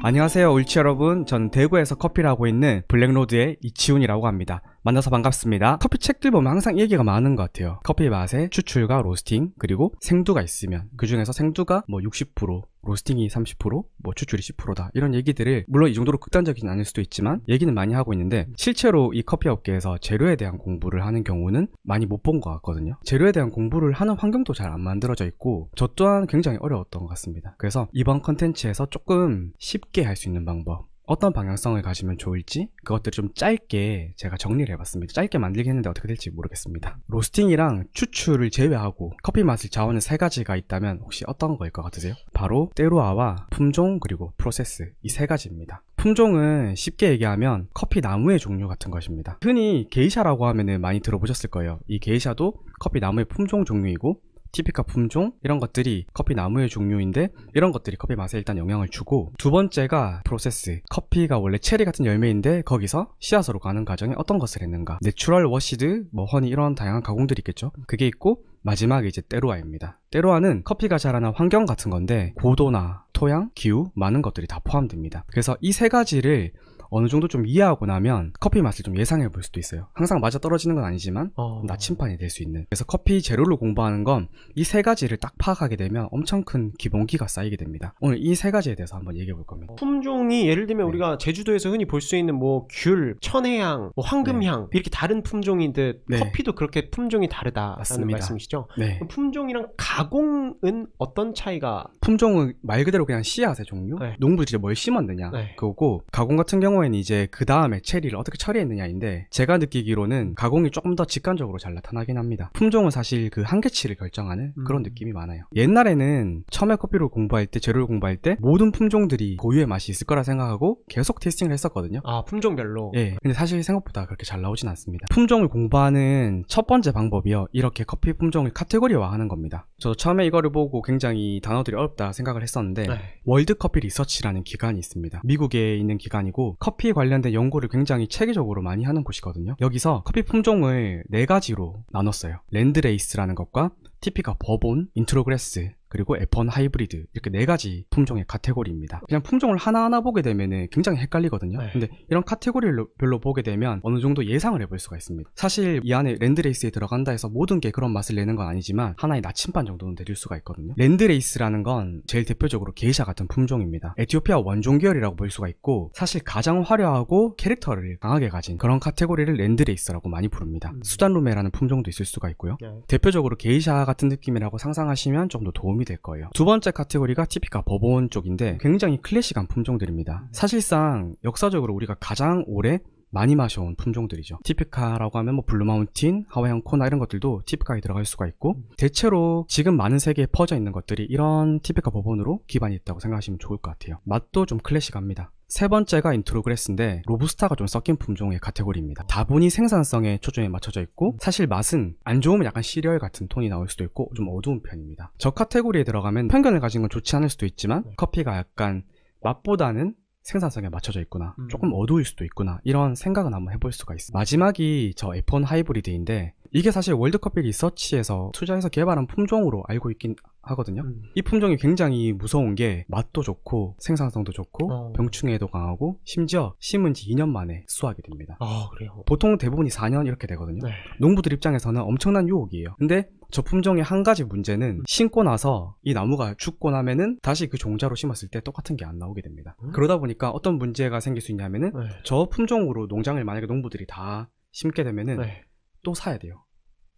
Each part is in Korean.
안녕하세요 울치 여러분. 전 대구에서 커피를 하고 있는 블랙로드의 이치훈이라고 합니다 만나서 반갑습니다. 커피 책들 보면 항상 얘기가 많은 것 같아요. 커피 맛의 추출과 로스팅 그리고 생두가 있으면 그 중에서 생두가 뭐 60% 로스팅이 30%뭐 추출이 10%다. 이런 얘기들을 물론 이 정도로 극단적이진 않을 수도 있지만 얘기는 많이 하고 있는데 실제로 이 커피 업계에서 재료에 대한 공부를 하는 경우는 많이 못 본 것 같거든요. 재료에 대한 공부를 하는 환경도 잘 안 만들어져 있고 저 또한 굉장히 어려웠던 것 같습니다. 그래서 이번 컨텐츠에서 조금 쉽게 할 수 있는 방법 어떤 방향성을 가지면 좋을지 그것들을 좀 짧게 제가 정리를 해봤습니다. 짧게 만들긴 했는데 어떻게 될지 모르겠습니다. 로스팅이랑 추출을 제외하고 커피 맛을 좌우하는 세 가지가 있다면 혹시 어떤 거일 것 같으세요? 바로 때루아와 품종 그리고 프로세스 이 세 가지입니다. 품종은 쉽게 얘기하면 커피 나무의 종류 같은 것입니다. 흔히 게이샤라고 하면 많이 들어보셨을 거예요. 이 게이샤도 커피 나무의 품종 종류이고 티피카 품종? 이런 것들이 커피 나무의 종류인데 이런 것들이 커피 맛에 일단 영향을 주고 두 번째가 프로세스. 커피가 원래 체리 같은 열매인데 거기서 씨앗으로 가는 과정에 어떤 것을 했는가? 내추럴 워시드 뭐 허니 이런 다양한 가공들이 있겠죠? 그게 있고 마지막에 이제 때로아입니다. 때로아는 커피가 자라는 환경 같은 건데 고도나 토양, 기후 많은 것들이 다 포함됩니다. 그래서 이 세 가지를 어느 정도 좀 이해하고 나면 커피 맛을 좀 예상해 볼 수도 있어요. 항상 맞아 떨어지는 건 아니지만 어. 나침반이 될 수 있는. 그래서 커피 재료를 공부하는 건 이 세 가지를 딱 파악하게 되면 엄청 큰 기본기가 쌓이게 됩니다. 오늘 이 세 가지에 대해서 한번 얘기해 볼 겁니다. 품종이 예를 들면 네. 우리가 제주도에서 흔히 볼 수 있는 뭐 귤, 천혜향, 뭐 황금향 이렇게 다른 품종인 듯 네. 커피도 그렇게 품종이 다르다라는 맞습니다. 말씀이시죠? 네. 품종이랑 가공은 어떤 차이가 품종은 말 그대로 그냥 씨앗의 종류, 네. 농부들이 뭘 심었느냐 네. 그거고 가공 같은 경우 에는 이제 그 다음에 체리를 어떻게 처리했느냐인데 제가 느끼기로는 가공이 조금 더 직관적으로 잘 나타나긴 합니다. 품종은 사실 그 한계치를 결정하는 그런 음. 느낌이 많아요. 옛날에는 처음에 커피를 공부할 때 재료를 공부할 때 모든 품종들이 고유의 맛이 있을 거라 생각하고 계속 테이스팅을 했었거든요. 아 품종별로 예. 근데 사실 생각보다 그렇게 잘 나오진 않습니다. 품종을 공부하는 첫 번째 방법이요. 이렇게 커피 품종을 카테고리화하는 겁니다. 저도 처음에 이거를 보고 굉장히 단어들이 어렵다 생각을 했었는데 네. 월드 커피 리서치라는 기관이 있습니다. 미국에 있는 기관이고 커피 관련된 연구를 굉장히 체계적으로 많이 하는 곳이거든요. 여기서 커피 품종을 네 가지로 나눴어요. 랜드레이스라는 것과 티피카 버본, 인트로그레스, 그리고 F1 하이브리드 이렇게 네 가지 품종의 카테고리입니다. 그냥 품종을 하나하나 보게 되면 굉장히 헷갈리거든요. 네. 근데 이런 카테고리를 별로 보게 되면 어느 정도 예상을 해볼 수가 있습니다. 사실 이 안에 랜드레이스에 들어간다 해서 모든 게 그런 맛을 내는 건 아니지만 하나의 나침반 정도는 내릴 수가 있거든요. 랜드레이스라는 건 제일 대표적으로 게이샤 같은 품종입니다. 에티오피아 원종 계열이라고 볼 수가 있고 사실 가장 화려하고 캐릭터를 강하게 가진 그런 카테고리를 랜드레이스라고 많이 부릅니다. 음. 수단루메라는 품종도 있을 수가 있고요. 네. 대표적으로 게이샤 같은 느낌이라고 상상하시면 좀 더 도움이 될 거예요. 두 번째 카테고리가 티피카 버본 쪽인데 굉장히 클래식한 품종들입니다. 사실상 역사적으로 우리가 가장 오래 많이 마셔온 품종들이죠. 티피카라고 하면 뭐 블루마운틴, 하와이안 코나 이런 것들도 티피카에 들어갈 수가 있고 대체로 지금 많은 세계에 퍼져 있는 것들이 이런 티피카 버본으로 기반이 있다고 생각하시면 좋을 것 같아요. 맛도 좀 클래식합니다. 세 번째가 인트로그레스인데 로부스타가 좀 섞인 품종의 카테고리입니다. 다분히 생산성에 초점이 맞춰져 있고 사실 맛은 안 좋으면 약간 시리얼 같은 톤이 나올 수도 있고 좀 어두운 편입니다. 저 카테고리에 들어가면 편견을 가진 건 좋지 않을 수도 있지만 네. 커피가 약간 맛보다는 생산성에 맞춰져 있구나. 음. 조금 어두울 수도 있구나. 이런 생각은 한번 해볼 수가 있습니다. 마지막이 저 F1 하이브리드인데 이게 사실 월드커피 리서치에서 투자해서 개발한 품종으로 알고 있긴 하거든요. 음. 이 품종이 굉장히 무서운 게 맛도 좋고 생산성도 좋고 어. 병충해에도 강하고 심지어 심은 지 2년 만에 수확이 됩니다. 아 그래요. 보통 대부분이 4년 이렇게 되거든요. 네. 농부들 입장에서는 엄청난 유혹이에요. 근데 저 품종의 한 가지 문제는 심고 나서 이 나무가 죽고 나면은 다시 그 종자로 심었을 때 똑같은 게 안 나오게 됩니다. 음? 그러다 보니까 어떤 문제가 생길 수 있냐면은 네. 저 품종으로 농장을 만약에 농부들이 다 심게 되면은 네. 또 사야 돼요.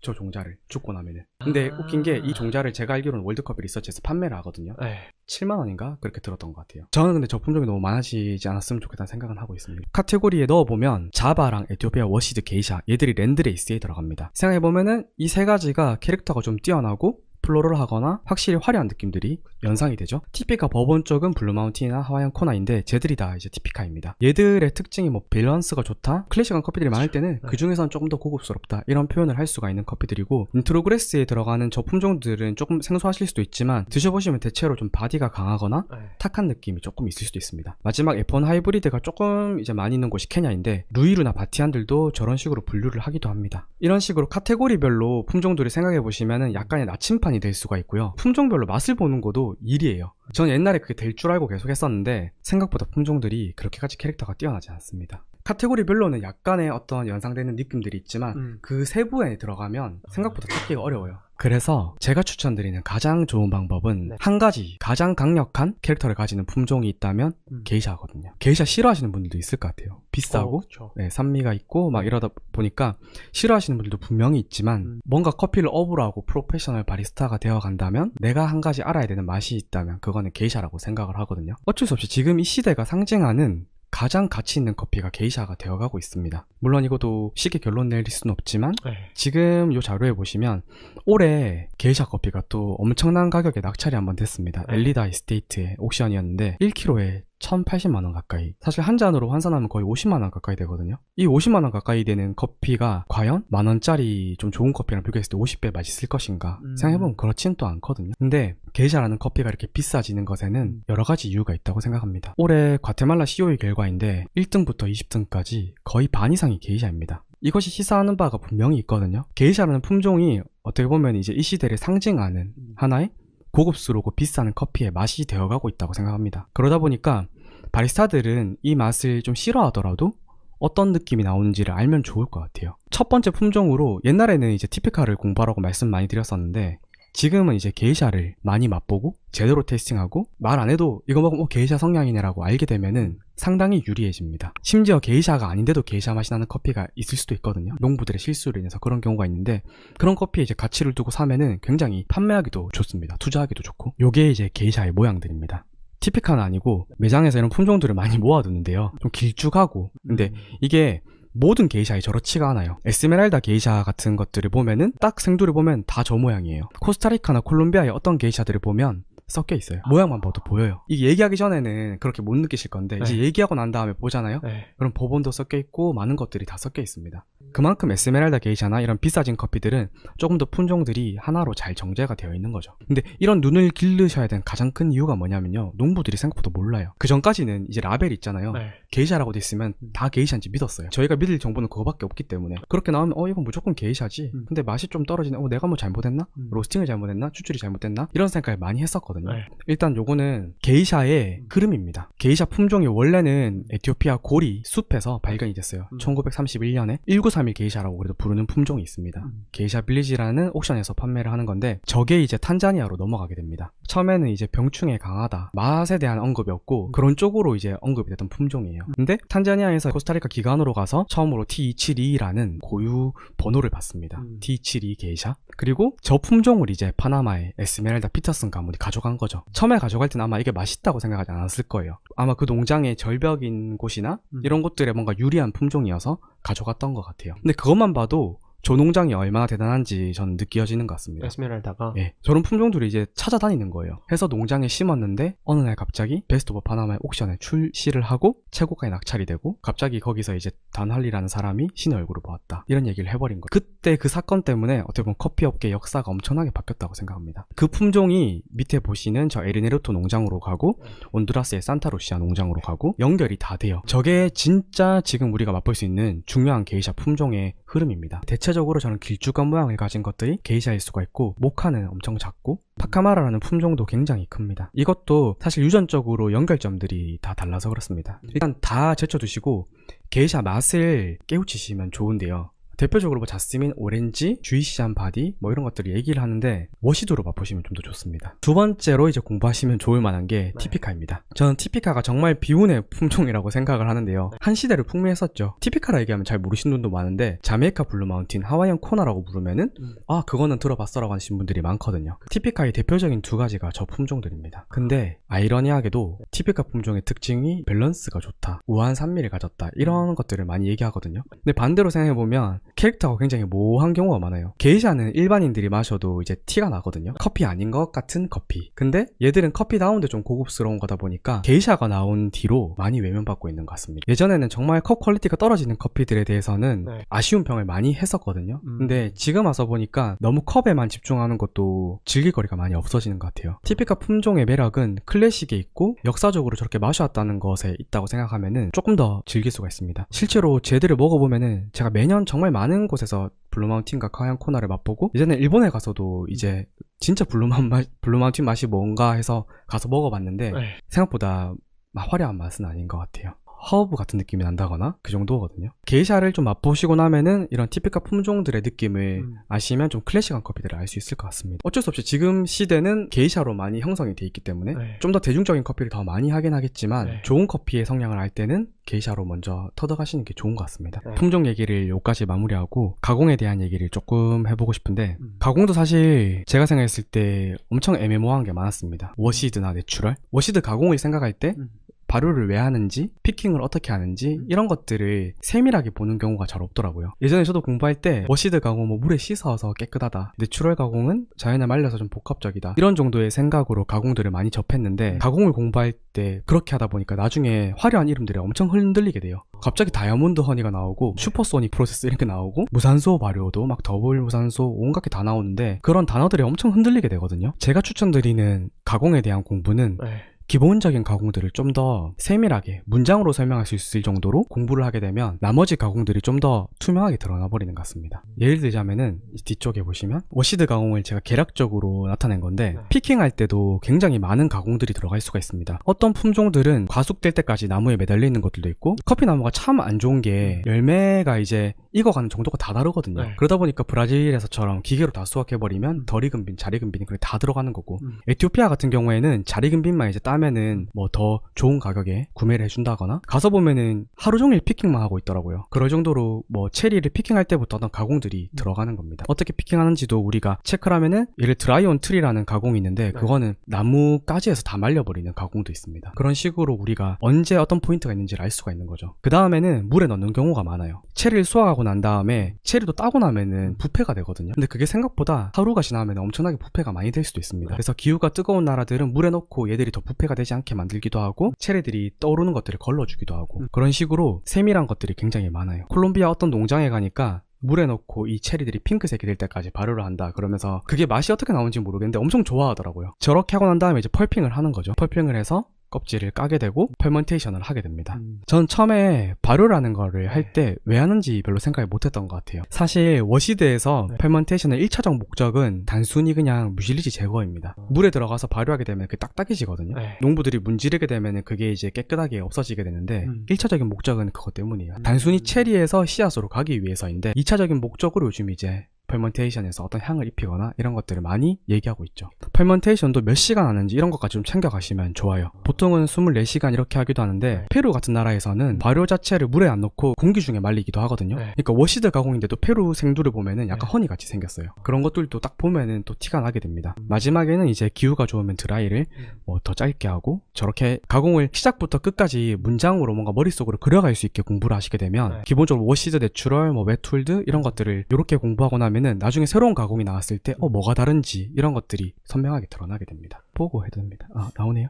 저 종자를 죽고 나면은. 근데 아. 웃긴 게 이 종자를 제가 알기로는 월드컵 리서치에서 판매를 하거든요. 네. 7만 원인가 그렇게 들었던 것 같아요. 저는 근데 저 품종이 너무 많아지지 않았으면 좋겠다는 생각은 하고 있습니다. 카테고리에 넣어보면 자바랑 에티오피아 워시드 게이샤 얘들이 랜드레이스에 들어갑니다. 생각해보면은 이 세 가지가 캐릭터가 좀 뛰어나고 플로럴하거나 확실히 화려한 느낌들이 연상이 되죠. 티피카 버본 쪽은 블루마운틴이나 하와이안 코나인데 쟤들이 다 이제 티피카입니다. 얘들의 특징이 뭐 밸런스가 좋다, 클래식한 커피들이 많을 때는 네. 그 중에서는 조금 더 고급스럽다 이런 표현을 할 수가 있는 커피들이고 인트로그레스에 들어가는 저 품종들은 조금 생소하실 수도 있지만 드셔보시면 대체로 좀 바디가 강하거나 네. 탁한 느낌이 조금 있을 수도 있습니다. 마지막 F1 하이브리드가 조금 이제 많이 있는 곳이 케냐인데 루이루나 바티안들도 저런 식으로 분류를 하기도 합니다. 이런 식으로 카테고리별로 품종들을 생각해 보시면은 약간의 나침판 한정판이 될 수가 있고요. 품종별로 맛을 보는 것도 일이에요. 저는 옛날에 그게 될 줄 알고 계속 했었는데 생각보다 품종들이 그렇게까지 캐릭터가 뛰어나지 않습니다. 카테고리별로는 약간의 어떤 연상되는 느낌들이 있지만 음. 그 세부에 들어가면 생각보다 찾기가 어려워요. 그래서 제가 추천드리는 가장 좋은 방법은 네. 한 가지 가장 강력한 캐릭터를 가지는 품종이 있다면 음. 게이샤거든요. 게이샤 싫어하시는 분들도 있을 것 같아요. 비싸고 어, 그쵸. 네, 산미가 있고 막 이러다 보니까 싫어하시는 분들도 분명히 있지만 음. 뭔가 커피를 업으로 하고 프로페셔널 바리스타가 되어 간다면 내가 한 가지 알아야 되는 맛이 있다면 그거는 게이샤라고 생각을 하거든요. 어쩔 수 없이 지금 이 시대가 상징하는 가장 가치 있는 커피가 게이샤가 되어가고 있습니다. 물론 이것도 쉽게 결론 내릴 수는 없지만 네. 지금 이 자료에 보시면 올해 게이샤 커피가 또 엄청난 가격에 낙찰이 한번 됐습니다. 네. 엘리다 이스테이트의 옥션이었는데 1kg에 1,080만 원 가까이. 사실 한 잔으로 환산하면 거의 50만 원 가까이 되거든요. 이 50만 원 가까이 되는 커피가 과연 만 원짜리 좀 좋은 커피랑 비교했을 때 50배 맛있을 것인가? 음. 생각해보면 그렇지는 또 않거든요. 근데 게이샤라는 커피가 이렇게 비싸지는 것에는 음. 여러 가지 이유가 있다고 생각합니다. 올해 과테말라 COE 결과인데 1등부터 20등까지 거의 반 이상이 게이샤입니다. 이것이 시사하는 바가 분명히 있거든요. 게이샤라는 품종이 어떻게 보면 이제 이 시대를 상징하는 음. 하나의 고급스럽고 비싼 커피의 맛이 되어가고 있다고 생각합니다. 그러다 보니까 바리스타들은 이 맛을 좀 싫어하더라도 어떤 느낌이 나오는지를 알면 좋을 것 같아요. 첫 번째 품종으로 옛날에는 이제 티피카를 공부하라고 말씀 많이 드렸었는데 지금은 이제 게이샤를 많이 맛보고 제대로 테이스팅하고 말 안 해도 이거 먹으면 어, 게이샤 성향이네라고 알게 되면은 상당히 유리해집니다. 심지어 게이샤가 아닌데도 게이샤 맛이 나는 커피가 있을 수도 있거든요. 농부들의 실수로 인해서 그런 경우가 있는데 그런 커피에 이제 가치를 두고 사면은 굉장히 판매하기도 좋습니다. 투자하기도 좋고 요게 이제 게이샤의 모양들입니다. 티피카는 아니고 매장에서 이런 품종들을 많이 모아두는데요. 좀 길쭉하고 근데 음. 이게 모든 게이샤에 저렇지가 않아요. 에스메랄다 게이샤 같은 것들을 보면은 딱 생두를 보면 다 저 모양이에요. 코스타리카나 콜롬비아의 어떤 게이샤들을 보면 섞여 있어요. 모양만 봐도 보여요. 이게 얘기하기 전에는 그렇게 못 느끼실 건데 이제 네. 얘기하고 난 다음에 보잖아요. 네. 그럼 보본도 섞여 있고 많은 것들이 다 섞여 있습니다. 그만큼 에스메랄다 게이샤나 이런 비싸진 커피들은 조금 더 품종들이 하나로 잘 정제가 되어 있는 거죠. 근데 이런 눈을 기르셔야 되는 가장 큰 이유가 뭐냐면요. 농부들이 생각보다 몰라요. 그 전까지는 이제 라벨 있잖아요. 네. 게이샤라고 돼 있으면 다 게이샤인지 믿었어요. 저희가 믿을 정보는 그거밖에 없기 때문에 그렇게 나오면 어 이건 무조건 게이샤지. 음. 근데 맛이 좀 떨어지네. 어 내가 뭐 잘못했나? 음. 로스팅을 잘못했나? 추출이 잘못됐나? 이런 생각을 많이 했었거든요. 네. 일단 요거는 게이샤의 음. 흐름입니다. 게이샤 품종이 원래는 에티오피아 고리 숲에서 발견이 됐어요. 음. 1931년에 1931 게이샤라고 그래도 부르는 품종이 있습니다. 음. 게이샤 빌리지라는 옥션에서 판매를 하는 건데 저게 이제 탄자니아로 넘어가게 됩니다. 처음에는 이제 병충해 강하다, 맛에 대한 언급이 없고 음. 그런 쪽으로 이제 언급이 됐던 품종이에요. 근데 탄자니아에서 코스타리카 기관으로 가서 처음으로 T272라는 고유 번호를 받습니다. 음. T272 게이샤. 그리고 저 품종을 이제 파나마의 에스메랄다 피터슨 가문이 가져간 거죠. 처음에 가져갈 때는 아마 이게 맛있다고 생각하지 않았을 거예요. 아마 그 농장의 절벽인 곳이나 음. 이런 곳들에 뭔가 유리한 품종이어서 가져갔던 것 같아요. 근데 그것만 봐도 저 농장이 얼마나 대단한지 저는 느껴지는 것 같습니다. 에스메랄다가 예, 저런 품종들을 이제 찾아다니는 거예요. 해서 농장에 심었는데 어느 날 갑자기 베스트 오브 파나마의 옥션에 출시를 하고 최고가에 낙찰이 되고 갑자기 거기서 이제 단할리라는 사람이 신의 얼굴을 보았다. 이런 얘기를 해버린 거예요. 그때 그 사건 때문에 어떻게 보면 커피 업계 역사가 엄청나게 바뀌었다고 생각합니다. 그 품종이 밑에 보시는 저 에르네르토 농장으로 가고 온두라스의 산타루시아 농장으로 가고 연결이 다 돼요. 저게 진짜 지금 우리가 맛볼 수 있는 중요한 게이샤 품종의 흐름입니다. 대체 적으로 저는 길쭉한 모양을 가진 것들이 게이샤일 수가 있고 모카는 엄청 작고 파카마라라는 품종도 굉장히 큽니다. 이것도 사실 유전적으로 연결점들이 다 달라서 그렇습니다. 일단 다 제쳐두시고 게이샤 맛을 깨우치시면 좋은데요. 대표적으로 뭐 자스민, 오렌지, 주이시안 바디 뭐 이런 것들을 얘기를 하는데 워시드로 맛보시면 좀 더 좋습니다. 두 번째로 이제 공부하시면 좋을 만한 게 네. 티피카입니다. 저는 티피카가 정말 비운의 품종이라고 생각을 하는데요. 한 시대를 풍미했었죠. 티피카라 얘기하면 잘 모르시는 분도 많은데 자메이카 블루 마운틴, 하와이안 코나라고 부르면은 음. 아 그거는 들어봤어라고 하시는 분들이 많거든요. 티피카의 대표적인 두 가지가 저 품종들입니다. 근데 아이러니하게도 티피카 품종의 특징이 밸런스가 좋다, 우아한 산미를 가졌다 이런 것들을 많이 얘기하거든요. 근데 반대로 생각해 보면 캐릭터가 굉장히 모호한 경우가 많아요. 게이샤는 일반인들이 마셔도 이제 티가 나거든요. 커피 아닌 것 같은 커피. 근데 얘들은 커피 다운데 좀 고급스러운 거다 보니까 게이샤가 나온 뒤로 많이 외면받고 있는 것 같습니다. 예전에는 정말 컵 퀄리티가 떨어지는 커피들에 대해서는 네. 아쉬운 평을 많이 했었거든요. 음. 근데 지금 와서 보니까 너무 컵에만 집중하는 것도 즐길 거리가 많이 없어지는 것 같아요. 티피카 품종의 매력은 클래식에 있고 역사적으로 저렇게 마셔왔다는 것에 있다고 생각하면은 조금 더 즐길 수가 있습니다. 실제로 쟤들을 먹어보면은 제가 매년 정말 많은 많은 곳에서 블루마운틴과 카양 코나를 맛보고 예전에 일본에 가서도 이제 진짜 블루마운 맛, 블루마운틴 맛이 뭔가 해서 가서 먹어봤는데 네. 생각보다 막 화려한 맛은 아닌 것 같아요. 허브 같은 느낌이 난다거나 그 정도거든요. 게이샤를 좀 맛보시고 나면은 이런 티피카 품종들의 느낌을 음. 아시면 좀 클래식한 커피들을 알 수 있을 것 같습니다. 어쩔 수 없이 지금 시대는 게이샤로 많이 형성이 돼 있기 때문에 네. 좀더 대중적인 커피를 더 많이 하긴 하겠지만 네. 좋은 커피의 성향을 알 때는 게이샤로 먼저 터득하시는 게 좋은 것 같습니다. 네. 품종 얘기를 여기까지 마무리하고 가공에 대한 얘기를 조금 해보고 싶은데 음. 가공도 사실 제가 생각했을 때 엄청 애매모호한 게 많았습니다. 워시드나 내추럴 워시드 가공을 생각할 때 음. 발효를 왜 하는지, 피킹을 어떻게 하는지 음. 이런 것들을 세밀하게 보는 경우가 잘 없더라고요. 예전에 저도 공부할 때 워시드 가공 뭐 물에 씻어서 깨끗하다. 내추럴 가공은 자연에 말려서 좀 복합적이다. 이런 정도의 생각으로 가공들을 많이 접했는데 음. 가공을 공부할 때 그렇게 하다 보니까 나중에 화려한 이름들이 엄청 흔들리게 돼요. 갑자기 다이아몬드 허니가 나오고 슈퍼소닉 프로세스 이렇게 나오고 무산소 발효도 막 더블 무산소 온갖 게 다 나오는데 그런 단어들이 엄청 흔들리게 되거든요. 제가 추천드리는 가공에 대한 공부는 네. 기본적인 가공들을 좀 더 세밀하게 문장으로 설명할 수 있을 정도로 공부를 하게 되면 나머지 가공들이 좀 더 투명하게 드러나 버리는 것 같습니다. 예를 들자면은 이 뒤쪽에 보시면 워시드 가공을 제가 계략적으로 나타낸 건데 네. 피킹할 때도 굉장히 많은 가공들이 들어갈 수가 있습니다. 어떤 품종들은 과숙될 때까지 나무에 매달려 있는 것들도 있고 커피 나무가 참 안 좋은 게 열매가 이제 익어가는 정도가 다 다르거든요. 네. 그러다 보니까 브라질에서처럼 기계로 다 수확해버리면 덜 익은 빈, 잘 익은 빈이 그게 다 들어가는 거고 음. 에티오피아 같은 경우에는 잘 익은 빈만 이제 따 면은 뭐 더 좋은 가격에 구매를 해준다거나 가서 보면은 하루 종일 피킹만 하고 있더라고요. 그럴 정도로 뭐 체리를 피킹할 때부터 어떤 가공들이 들어가는 겁니다. 어떻게 피킹하는지도 우리가 체크를 하면은 예를 드라이 온 트리라는 가공이 있는데 네. 그거는 나무까지 해서 다 말려버리는 가공도 있습니다. 그런 식으로 우리가 언제 어떤 포인트가 있는지를 알 수가 있는 거죠. 그 다음에는 물에 넣는 경우가 많아요. 체리를 수확하고 난 다음에 체리도 따고 나면은 부패가 되거든요. 근데 그게 생각보다 하루가 지나면 엄청나게 부패가 많이 될 수도 있습니다. 그래서 기후가 뜨거운 나라들은 물에 넣고 얘들이 더 부패가 되지 않게 만들기도 하고 체리들이 떠오르는 것들을 걸러주기도 하고 음. 그런 식으로 세밀한 것들이 굉장히 많아요. 콜롬비아 어떤 농장에 가니까 물에 넣고 이 체리들이 핑크색이 될 때까지 발효를 한다 그러면서 그게 맛이 어떻게 나오는지 모르겠는데 엄청 좋아하더라고요. 저렇게 하고 난 다음에 이제 펄핑을 하는 거죠. 펄핑을 해서 껍질을 까게 되고 퍼먼테이션을 하게 됩니다. 음. 전 처음에 발효라는 거를 할 때 왜 하는지 별로 생각을 못 했던 것 같아요. 사실 워시드에서 네. 페먼테이션의 1차적 목적은 단순히 그냥 무실리지 제거입니다. 물에 들어가서 발효하게 되면 그게 딱딱해지거든요. 네. 농부들이 문지르게 되면 그게 이제 깨끗하게 없어지게 되는데 음. 1차적인 목적은 그것 때문이에요. 음. 단순히 체리에서 씨앗으로 가기 위해서인데 2차적인 목적으로 요즘 이제 펄먼테이션에서 어떤 향을 입히거나 이런 것들을 많이 얘기하고 있죠. 펄먼테이션도 몇 시간 하는지 이런 것까지 좀 챙겨가시면 좋아요. 보통은 24시간 이렇게 하기도 하는데 네. 페루 같은 나라에서는 발효 자체를 물에 안 넣고 공기 중에 말리기도 하거든요. 네. 그러니까 워시드 가공인데도 페루 생두를 보면은 약간 네. 허니 같이 생겼어요. 그런 것들도 딱 보면은 또 티가 나게 됩니다. 마지막에는 이제 기후가 좋으면 드라이를 뭐 더 짧게 하고 저렇게 가공을 시작부터 끝까지 문장으로 뭔가 머릿속으로 그려갈 수 있게 공부를 하시게 되면 네. 기본적으로 워시드 내추럴 뭐 웨툴드 이런 것들을 이렇게 공부하고 나면 은 나중에 새로운 가공이 나왔을 때 어 뭐가 다른지 이런 것들이 선명하게 드러나게 됩니다. 보고 해도 됩니다. 아 나오네요.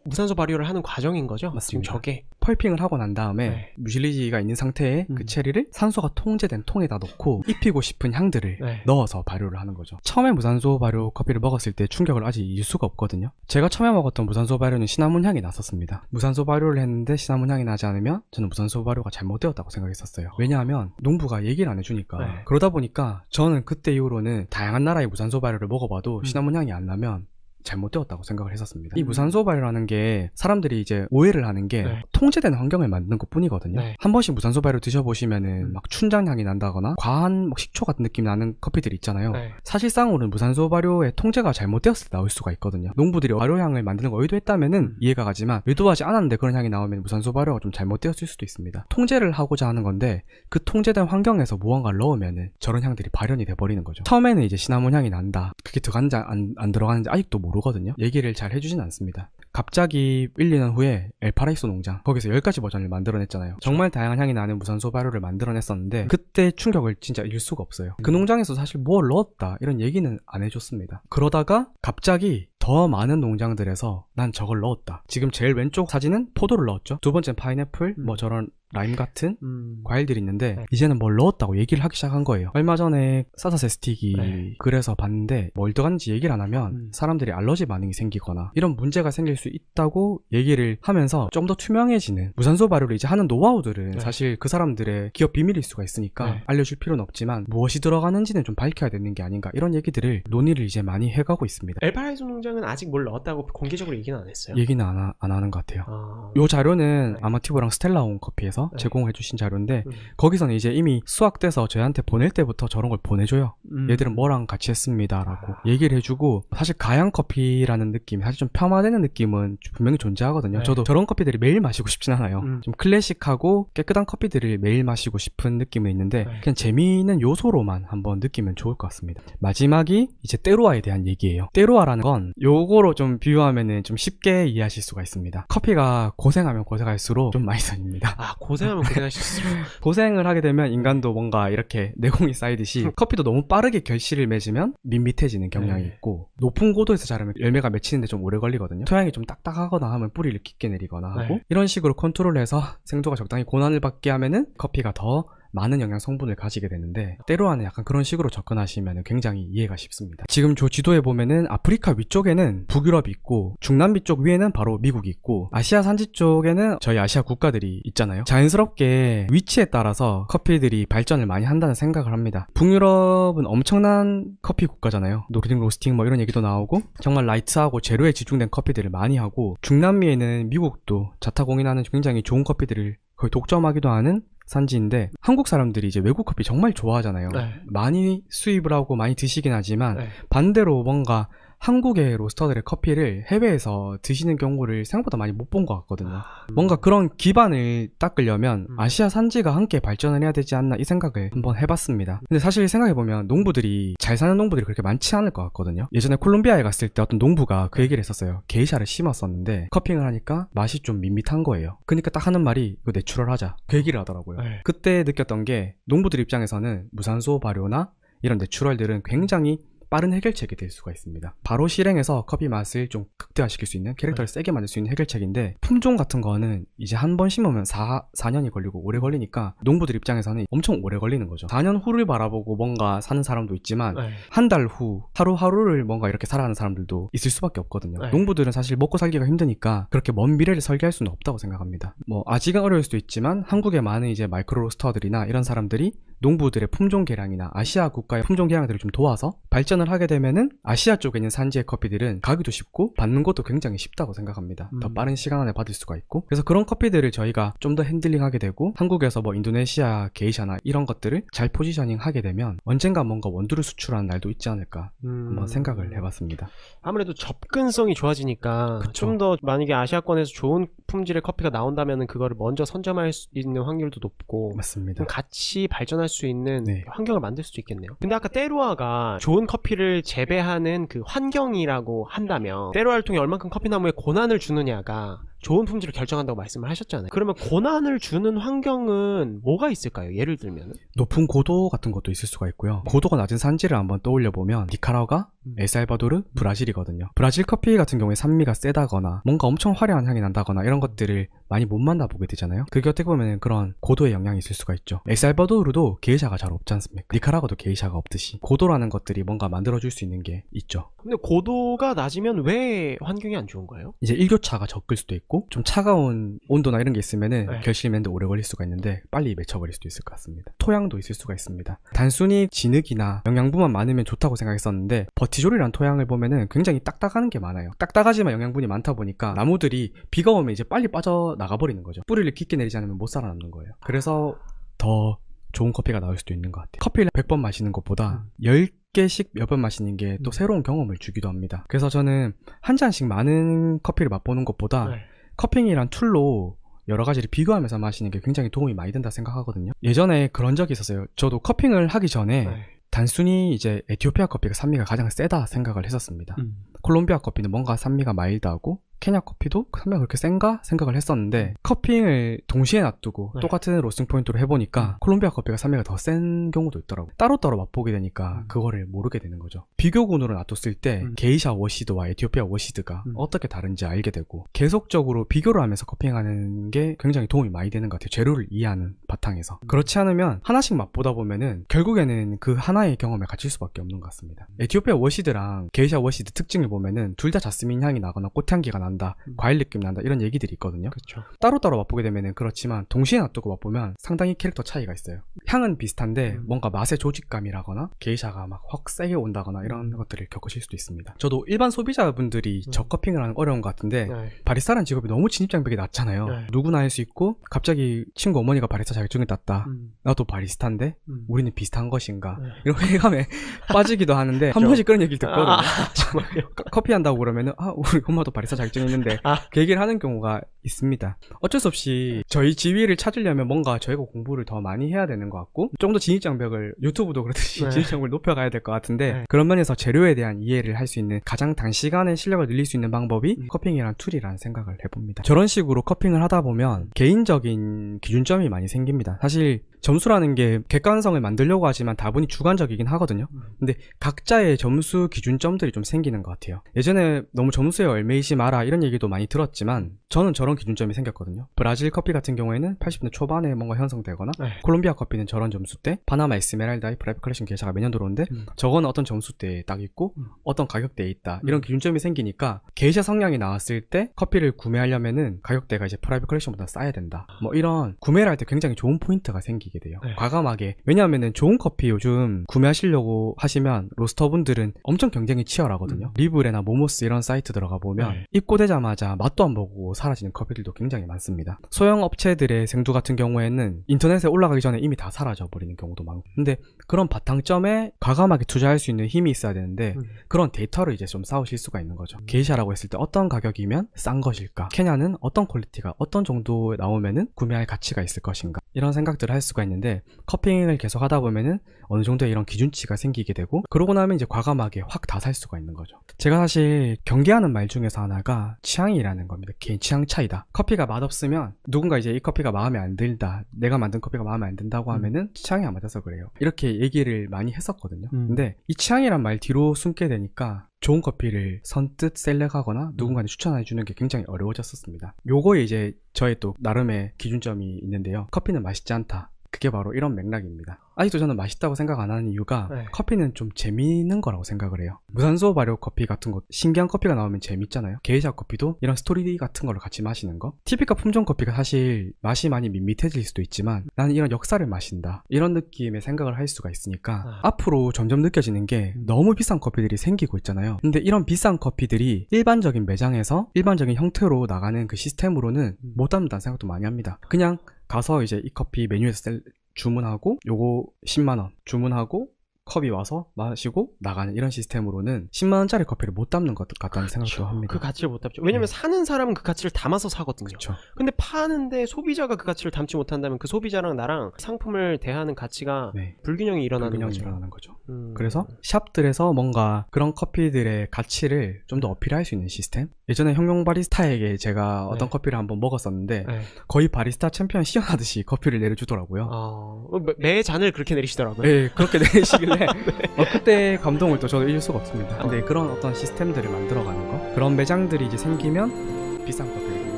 무산소 발효를 하는 과정인 거죠? 맞습니다. 지금 저게. 펄핑을 하고 난 다음에 네. 뮤실리지가 있는 상태에 음. 그 체리를 산소가 통제된 통에다 넣고 입히고 싶은 향들을 네. 넣어서 발효를 하는 거죠. 처음에 무산소 발효 커피를 먹었을 때 충격을 아직 잊을 수가 없거든요. 제가 처음에 먹었던 무산소 발효는 시나몬 향이 났었습니다. 무산소 발효를 했는데 시나몬 향이 나지 않으면 저는 무산소 발효가 잘못되었다고 생각했었어요. 왜냐하면 농부가 얘기를 안 해주니까 네. 그러다 보니까 저는 그때 이후로는 다양한 나라의 무산소 발효를 먹어봐도 음. 시나몬 향이 안 나면 잘못되었다고 생각을 했었습니다. 이 음. 무산소 발효라는 게 사람들이 이제 오해를 하는 게 네. 통제된 환경을 만드는 것 뿐이거든요. 네. 한 번씩 무산소 발효 드셔보시면은 음. 막 춘장 향이 난다거나 과한 뭐 식초 같은 느낌 나는 커피들이 있잖아요. 네. 사실상으로는 무산소 발효의 통제가 잘못되었을 때 나올 수가 있거든요. 농부들이 발효향을 만드는 걸 의도했다면은 음. 이해가 가지만 의도하지 않았는데 그런 향이 나오면 무산소 발효가 좀 잘못되었을 수도 있습니다. 통제를 하고자 하는 건데 그 통제된 환경에서 무언가를 넣으면은 저런 향들이 발현이 돼 버리는 거죠. 처음에는 이제 시나몬 향이 난다. 그게 들어간지 안, 안 들어가는지 아직도 모르 거든요. 얘기를 잘 해주진 않습니다. 갑자기 1, 2년 후에 엘파라이소 농장 거기서 10가지 버전을 만들어냈잖아요. 정말 다양한 향이 나는 무산소 발효를 만들어냈었는데 그때 충격을 진짜 잊을 수가 없어요. 그 농장에서 사실 뭘 넣었다 이런 얘기는 안 해줬습니다. 그러다가 갑자기 더 많은 농장들에서 난 저걸 넣었다. 지금 제일 왼쪽 사진은 포도를 넣었죠. 두 번째는 파인애플, 음. 뭐 저런 라임 같은 음. 과일들이 있는데 네. 이제는 뭘 넣었다고 얘기를 하기 시작한 거예요. 얼마 전에 사사세 스틱이 네. 그래서 봤는데 뭘 들어갔는지 얘기를 안 하면 음. 사람들이 알러지 반응이 생기거나 이런 문제가 생길 수 있다고 얘기를 하면서 좀 더 투명해지는 무산소 발효를 이제 하는 노하우들은 네. 사실 그 사람들의 기업 비밀일 수가 있으니까 네. 알려줄 필요는 없지만 무엇이 들어가는지는 좀 밝혀야 되는 게 아닌가 이런 얘기들을 논의를 이제 많이 해가고 있습니다. 엘파라이소 농장은 아직 뭘 넣었다고 공개적으로 얘기는 안 했어요. 얘기는 안, 하, 안 하는 것 같아요. 아. 요 자료는 네. 아마티브랑 스텔라온 커피에서 네. 제공해 주신 자료인데 음. 거기서는 이제 이미 수확돼서 저희한테 보낼 때부터 저런 걸 보내줘요. 음. 얘들은 뭐랑 같이 했습니다라고 아. 얘기를 해주고 사실 가양 커피라는 느낌, 사실 좀 폄하되는 느낌은 분명히 존재하거든요. 네. 저도 저런 커피들이 매일 마시고 싶진 않아요. 음. 좀 클래식하고 깨끗한 커피들을 매일 마시고 싶은 느낌은 있는데 네. 그냥 재미있는 요소로만 한번 느끼면 좋을 것 같습니다. 마지막이 이제 때로와에 대한 얘기예요. 때로와라는 건 요거로 좀 비유하면은 좀 쉽게 이해하실 수가 있습니다. 커피가 고생하면 고생할수록 좀 맛있어집니다. 아 고생하면 고생하셨어요. 고생을 하게 되면 인간도 뭔가 이렇게 내공이 쌓이듯이 커피도 너무 빠르게 결실을 맺으면 밋밋해지는 경향이 네. 있고 높은 고도에서 자르면 열매가 맺히는데 좀 오래 걸리거든요. 토양이 좀 딱딱하거나 하면 뿌리를 깊게 내리거나 하고 네. 이런 식으로 컨트롤해서 생도가 적당히 고난을 받게 하면은 커피가 더 많은 영양 성분을 가지게 되는데 때로는 약간 그런 식으로 접근하시면 굉장히 이해가 쉽습니다. 지금 저 지도에 보면은 아프리카 위쪽에는 북유럽이 있고 중남미 쪽 위에는 바로 미국이 있고 아시아 산지 쪽에는 저희 아시아 국가들이 있잖아요. 자연스럽게 위치에 따라서 커피들이 발전을 많이 한다는 생각을 합니다. 북유럽은 엄청난 커피 국가잖아요. 노르딩 로스팅 뭐 이런 얘기도 나오고 정말 라이트하고 제로에 집중된 커피들을 많이 하고 중남미에는 미국도 자타공인하는 굉장히 좋은 커피들을 거의 독점하기도 하는 산지인데 한국 사람들이 이제 외국 커피 정말 좋아하잖아요. 네. 많이 수입을 하고 많이 드시긴 하지만 네. 반대로 뭔가 한국의 로스터들의 커피를 해외에서 드시는 경우를 생각보다 많이 못 본 것 같거든요. 아, 뭔가 그런 기반을 닦으려면 음. 아시아 산지가 함께 발전을 해야 되지 않나 이 생각을 한번 해봤습니다. 근데 사실 생각해보면 농부들이 잘 사는 농부들이 그렇게 많지 않을 것 같거든요. 예전에 콜롬비아에 갔을 때 어떤 농부가 그 얘기를 했었어요. 게이샤를 심었었는데 커핑을 하니까 맛이 좀 밋밋한 거예요. 그러니까 딱 하는 말이 이거 내추럴 하자. 그 얘기를 하더라고요. 네. 그때 느꼈던 게 농부들 입장에서는 무산소 발효나 이런 내추럴들은 굉장히 빠른 해결책이 될 수가 있습니다. 바로 실행해서 커피 맛을 좀 극대화시킬 수 있는 캐릭터를 세게 만들 수 있는 해결책인데 품종 같은 거는 이제 한 번 심으면 4, 4년이 걸리고 오래 걸리니까 농부들 입장에서는 엄청 오래 걸리는 거죠. 4년 후를 바라보고 뭔가 사는 사람도 있지만 네. 한달 후 하루하루를 뭔가 이렇게 살아가는 사람들도 있을 수밖에 없거든요. 네. 농부들은 사실 먹고 살기가 힘드니까 그렇게 먼 미래를 설계할 수는 없다고 생각합니다. 뭐 아직은 어려울 수도 있지만 한국의 많은 이제 마이크로 로스터들이나 이런 사람들이 농부들의 품종 개량이나 아시아 국가의 품종 개량들을 좀 도와서 발전을 하게 되면은 아시아 쪽에 있는 산지의 커피들은 가기도 쉽고 받는 것도 굉장히 쉽다고 생각합니다. 더 음. 빠른 시간 안에 받을 수가 있고 그래서 그런 커피들을 저희가 좀 더 핸들링하게 되고 한국에서 뭐 인도네시아 게이샤나 이런 것들을 잘 포지셔닝 하게 되면 언젠가 뭔가 원두를 수출하는 날도 있지 않을까 음. 한번 생각을 해봤습니다. 아무래도 접근성이 좋아지니까. 좀 더 만약에 아시아권에서 좋은 품질의 커피가 나온다면 그거를 먼저 선점할 수 있는 확률도 높고 맞습니다. 좀 같이 발전할 수 있는 네. 환경을 만들 수도 있겠네요. 근데 아까 때루아가 좋은 커피를 재배하는 그 환경이라고 한다면 때루아를 통해 얼만큼 커피 나무에 고난을 주느냐가 좋은 품질을 결정한다고 말씀을 하셨잖아요. 그러면 고난을 주는 환경은 뭐가 있을까요? 예를 들면 높은 고도 같은 것도 있을 수가 있고요. 고도가 낮은 산지를 한번 떠올려 보면 니카라과, 음. 엘살바도르, 브라질이거든요. 브라질 커피 같은 경우에 산미가 세다거나 뭔가 엄청 화려한 향이 난다거나 이런 것들을 많이 못 만나보게 되잖아요. 그게 어떻게 보면 그런 고도의 영향이 있을 수가 있죠. 엘살바도르도 게이샤가 잘 없지 않습니까? 니카라과도 게이샤가 없듯이 고도라는 것들이 뭔가 만들어줄 수 있는 게 있죠. 근데 고도가 낮으면 왜 환경이 안 좋은 거예요? 이제 일교차가 적을 수도 있고 좀 차가운 온도나 이런 게 있으면은 네. 결실맺는데 오래 걸릴 수가 있는데 빨리 맺혀버릴 수도 있을 것 같습니다. 토양도 있을 수가 있습니다. 단순히 진흙이나 영양분만 많으면 좋다고 생각했었는데 버티졸이라는 토양을 보면은 굉장히 딱딱한 게 많아요. 딱딱하지만 영양분이 많다 보니까 나무들이 비가 오면 이제 빨리 빠져 나가 버리는 거죠. 뿌리를 깊게 내리지 않으면 못 살아남는 거예요. 그래서 더 좋은 커피가 나올 수도 있는 것 같아요. 커피를 100번 마시는 것보다 10개씩 몇 번 마시는 게또 음. 새로운 경험을 주기도 합니다. 그래서 저는 한 잔씩 많은 커피를 맛보는 것보다 네. 커핑이란 툴로 여러 가지를 비교하면서 마시는 게 굉장히 도움이 많이 된다 생각하거든요. 예전에 그런 적이 있었어요. 저도 커핑을 하기 전에 네. 단순히 이제 에티오피아 커피가 산미가 가장 세다 생각을 했었습니다. 음. 콜롬비아 커피는 뭔가 산미가 마일드하고 케냐 커피도 선배가 그렇게 센가 생각을 했었는데 커핑을 동시에 놔두고 네. 똑같은 로스팅 포인트로 해보니까 콜롬비아 커피가 산미가 더 센 경우도 있더라고 따로따로 맛보게 되니까 음. 그거를 모르게 되는 거죠 비교군으로 놔뒀을 때 음. 게이샤 워시드와 에티오피아 워시드가 음. 어떻게 다른지 알게 되고 계속적으로 비교를 하면서 커핑하는 게 굉장히 도움이 많이 되는 것 같아요 재료를 이해하는 바탕에서 음. 그렇지 않으면 하나씩 맛보다 보면은 결국에는 그 하나의 경험에 갇힐 수밖에 없는 것 같습니다 에티오피아 워시드랑 게이샤 워시드 특징을 보면은 둘 다 자스민 향이 나거나 꽃향기가 난다 음. 과일 느낌 난다 이런 얘기들이 있거든요 그렇죠. 따로따로 맛보게 되면은 그렇지만 동시에 놔두고 맛보면 상당히 캐릭터 차이가 있어요 향은 비슷한데 음. 뭔가 맛의 조직감이라거나 게이샤가 막 확 세게 온다거나 이런 음. 것들을 겪으실 수도 있습니다 저도 일반 소비자분들이 음. 저 커핑을 하는 거 어려운 것 같은데 네. 바리스타라는 직업이 너무 진입장벽이 낮잖아요 네. 누구나 할 수 있고 갑자기 친구 어머니가 바리스타 자격증을 땄다 음, 나도 바리스타인데 음. 우리는 비슷한 것인가 네. 이런 회감에 빠지기도 하는데 한. 번씩 그런 얘기를 듣거든요 아, 커피 한다고 그러면은 아 우리 엄마도 바리스타 자격증 있는데 아. 그 얘기를 하는 경우가 있습니다. 어쩔 수 없이 저희 지위를 찾으려면 뭔가 저희가 공부를 더 많이 해야 되는 것 같고 좀 더 진입장벽을 유튜브도 그렇듯이 네. 진입장벽을 높여가야 될 것 같은데 네. 그런 면에서 재료에 대한 이해를 할 수 있는 가장 단시간에 실력을 늘릴 수 있는 방법이 음. 커핑이란 툴이라는 생각을 해봅니다. 저런 식으로 커핑을 하다 보면 개인적인 기준점이 많이 생깁니다. 사실 점수라는 게 객관성을 만들려고 하지만 다분히 주관적이긴 하거든요. 음. 근데 각자의 점수 기준점들이 좀 생기는 것 같아요. 예전에 너무 점수에 얽매이지 마라 이런 얘기도 많이 들었지만 저는 저런 기준점이 생겼거든요. 브라질 커피 같은 경우에는 80대 초반에 뭔가 형성되거나 네. 콜롬비아 커피는 저런 점수대, 파나마 에스메랄다의 프라이빗 컬렉션 계좌가 몇년 들어오는데 음. 저거는 어떤 점수대에 딱 있고 음. 어떤 가격대에 있다 음. 이런 기준점이 생기니까 게이샤 성향이 나왔을 때 커피를 구매하려면은 가격대가 이제 프라이빗 컬렉션보다 싸야 된다 뭐 이런 구매를 할 때 굉장히 좋은 포인트가 생기게 돼요 네. 과감하게 왜냐하면은 좋은 커피 요즘 구매하시려고 하시면 로스터분들은 엄청 경쟁이 치열하거든요 음. 리브레나 모모스 이런 사이트 들어가 보면 네. 입고 되자마자 맛도 안 보고 사라지는 커피들도 굉장히 많습니다 소형 업체들의 생두 같은 경우에는 인터넷에 올라가기 전에 이미 다 사라져 버리는 경우도 많고 근데 그런 바탕점에 과감하게 투자할 수 있는 힘이 있어야 되는데 음. 그런 데이터를 이제 좀 쌓으실 수가 있는 거죠. 게이샤라고 했을 때 어떤 가격이면 싼 것일까? 케냐는 어떤 퀄리티가 어떤 정도에 나오면은 구매할 가치가 있을 것인가? 이런 생각들을 할 수가 있는데 커핑을 계속 하다 보면은 어느 정도의 이런 기준치가 생기게 되고 그러고 나면 이제 과감하게 확 다 살 수가 있는 거죠. 제가 사실 경계하는 말 중에서 하나가 취향이라는 겁니다. 개인 취향 차이다. 커피가 맛없으면 누군가 이제 이 커피가 마음에 안 들다. 내가 만든 커피가 마음에 안 든다고 음. 하면은 취향이 안 맞아서 그래요. 이렇게 얘기를 많이 했었거든요. 음. 근데 이 취향이란 말 뒤로 숨게 되니까 좋은 커피를 선뜻 셀렉하거나 누군가한테 추천해 주는 게 굉장히 어려워졌었습니다. 요거에 이제 저의 또 나름의 기준점이 있는데요. 커피는 맛있지 않다. 그게 바로 이런 맥락입니다. 아직도 저는 맛있다고 생각 안 하는 이유가 네. 커피는 좀 재미있는 거라고 생각을 해요. 무산소 발효 커피 같은 거 신기한 커피가 나오면 재밌잖아요. 게이샤 커피도 이런 스토리 같은 거를 같이 마시는 거. 티피카 품종 커피가 사실 맛이 많이 밋밋해질 수도 있지만 나는 이런 역사를 마신다. 이런 느낌의 생각을 할 수가 있으니까 아. 앞으로 점점 느껴지는 게 음. 너무 비싼 커피들이 생기고 있잖아요. 근데 이런 비싼 커피들이 일반적인 매장에서 일반적인 형태로 나가는 그 시스템으로는 음. 못 담는다는 생각도 많이 합니다. 그냥 가서 이제 이 커피 메뉴에서 셀- 주문하고 요거 10만원 주문하고 컵이 와서 마시고 나가는 이런 시스템으로는 10만 원짜리 커피를 못 담는 것 같다는 생각도 그렇죠. 합니다. 그 가치를 못 담죠. 왜냐면 네. 사는 사람은 그 가치를 담아서 사거든요. 그렇죠. 근데 파는데 소비자가 그 가치를 담지 못한다면 그 소비자랑 나랑 상품을 대하는 가치가 네. 불균형이 일어나는 불균형이 거죠. 일어나는 거죠. 음. 그래서 샵들에서 뭔가 그런 커피들의 가치를 좀 더 어필할 수 있는 시스템? 예전에 혁명 바리스타에게 제가 어떤 네. 커피를 한번 먹었었는데 네. 거의 바리스타 챔피언 시연하듯이 커피를 내려주더라고요. 어, 매- 매 잔을 그렇게 내리시더라고요. 네, 그렇게 내시길 래 어, 그때 감동을 또 저도 잊을 수가 없습니다. 근데 그런 어떤 시스템들을 만들어가는 거 그런 매장들이 이제 생기면 비싼 커피를 좀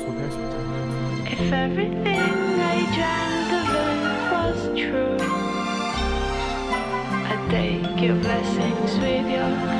소비할 수 있잖아요. If everything I dreamt of it was true, I take your blessings with your